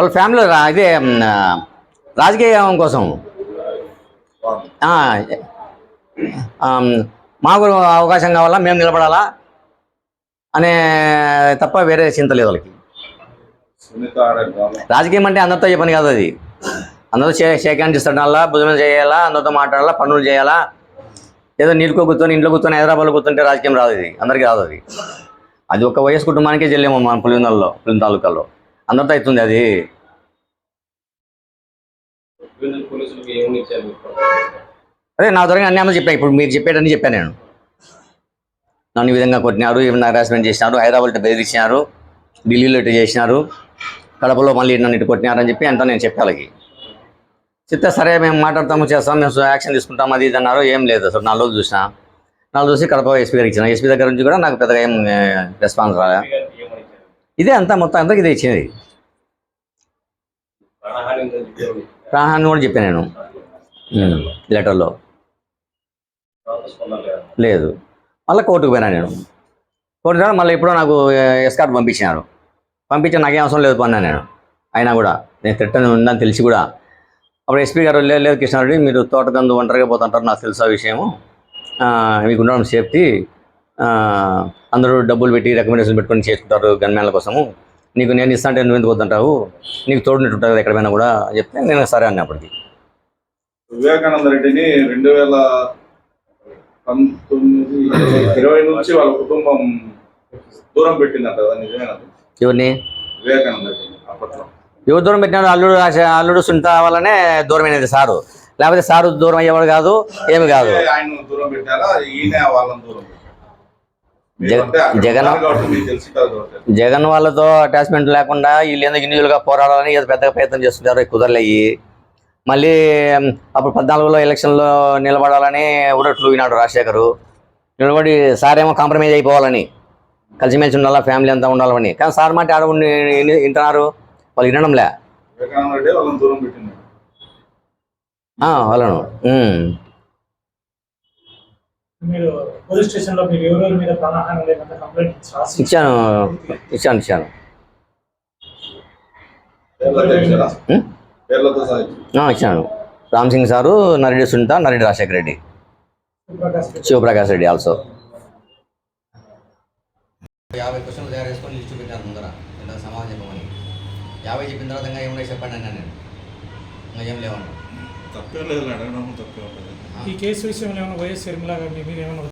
వాళ్ళ ఫ్యామిలీ ఇదే రాజకీయం కోసం. మాకు అవకాశం కావాలా మేము నిలబడాలా అనే తప్ప వేరే చింత లేదు వాళ్ళకి. రాజకీయం అంటే అందరితో ఏ పని కాదు అది. అందరూ షేక్ హ్యాండ్ ఇస్తాడాలా భుజం చేయాలా అందరితో మాట్లాడాలా పనులు చేయాలా. ఏదో నీళ్ళకో కూర్చొని ఇంట్లో కూర్చొని హైదరాబాద్లో కూర్చుంటే రాజకీయం రాదు ఇది. అందరికీ రాదు అది. అది ఒక వయసు కుటుంబానికే చెల్లేమో మన పులివెందులలో పులివెందు తాలూకాలో. అందరితో అవుతుంది అది? అదే నా దగ్గర అన్ని అమలు చెప్పాను ఇప్పుడు మీరు చెప్పేటన్ని చెప్పాను నేను. నన్ను ఈ విధంగా కొట్టినారు ఏమైనా హరాస్మెంట్ చేసినారు హైదరాబాద్లో బెదిరించినారు ఢిల్లీలో ఇటు చేసినారు కడపలో మళ్ళీ నన్ను ఇటు కొట్టినారని చెప్పి అంతా నేను చెప్పే వాళ్ళకి. చెప్తే సరే మేము మాట్లాడతాము చేస్తాం మేము యాక్షన్ తీసుకుంటాం అది ఇది అన్నారు ఏం లేదు అసలు. నాలుగు రోజులు చూసిన. నాలుగు చూసి కడప ఎస్పీ గారికి ఇచ్చిన. ఎస్పీ దగ్గర నుంచి కూడా నాకు పెద్దగా ఏం రెస్పాన్స్ రాలే? ఇదే అంతా మొత్తం అందరికి ఇదే ఇచ్చింది. ప్రాణహాని? ప్రాణాన్ని కూడా చెప్పాను నేను. లెటర్లో. లేదా? మళ్ళీ కోర్టుకు పోయినా నేను. కోర్టు ద్వారా మళ్ళీ ఇప్పుడు నాకు ఎస్కార్ట్ పంపించినారు. పంపించి నాకేం అవసరం లేదు పన్నా నేను. అయినా కూడా. నేను తిట్టని ఉందని తెలిసి కూడా. అప్పుడు ఎస్పీ గారు లేదు లేదు కృష్ణారెడ్డి మీరు తోటకందు ఒంటరిగా పోతుంటారు నాకు తెలుసు ఆ విషయము. మీకు ఉండడం సేఫ్టీ. అందరూ డబ్బులు పెట్టి రికమెండేషన్ పెట్టుకొని చేసుకుంటారు గన్మ్యాన్ల కోసము. నీకు నేను ఇస్తా అంటే నువ్వు ఎందుకు వద్దంటావు? నీకు తోడునట్టు ఉంటుంది కదా ఎక్కడైనా కూడా చెప్తే నేను సరే అన్నప్పటికీ. వివేకానంద రెడ్డిని రెండు వేల పంతొమ్మిది ఇరవై నుంచి వాళ్ళ కుటుంబం దూరం పెట్టిందంట ఎవరిని? వివేకానంద రెడ్డిని అప్పట్లో. ఎవరు దూరం పెట్టినాడు అల్లుడు అల్లుడు సునీత వల్లనే దూరమైనది సారు. లేకపోతే సారు దూరం అయ్యేవాడు కాదు ఏమి కాదు. ఆయన దూరం పెట్టారా ఈయన వాళ్ళని దూరం పెట్టారా? మీరు జగ- అంటే అక్కడ జగన్-. జగన్ వాళ్ళతో అటాచ్మెంట్ లేకుండా వీళ్ళు ఎందుకు ఇండివిజువల్గా పోరాడాలని ఏదో పెద్దగా ప్రయత్నం చేస్తుంటారు కుదరలేయి. మళ్ళీ అప్పుడు పద్నాలుగులో ఎలక్షన్లో నిలబడాలని ఉడట్లు వినాడు రాజశేఖరు. నిలబడి సార్ ఏమో కాంప్రమైజ్ అయిపోవాలని. కలిసిమెలిసి ఉండాలా ఫ్యామిలీ అంతా ఉండాలని. కానీ సార్ మాట ఆడ ఉండి వింటున్నారు వాళ్ళు వినడంలే. వాళ్ళని దూరం పెట్టింది ఆ, వాళ్ళను ఉమ్. మీరు పోలీస్ స్టేషన్లో మీరు ఎవరెవరి మీద ప్రాణహాని లేకుండా కంప్లైంట్ రాసి ఇచ్చాను. ఇచ్చాను ఇచ్చాను. ఇచ్చాను. రామ్ సింగ్ సారు నరెడ్డి సునీత నరెడ్డి రాజశేఖర రెడ్డి. ప్రకాష్ రెడ్డి. శివప్రకాష్ రెడ్డి ఆల్సో యాభై క్వశ్చన్లు తయారు చేసుకొని లిస్టు పెట్టారు ముందర. ఎంత సమాధానం చెప్పమని. యాభై చెప్పిన తర్వాత ఇంకా ఏమన్నా చెప్పండి అన్నా నేను. ఇంకా ఏం లేవన్నా తప్పే లేదు అడగడం తప్పే ఉంటుంది ఈ కేసు విషయంలో ఏమైనా వైఎస్ షర్మిల గారిని మీరు ఏమైనా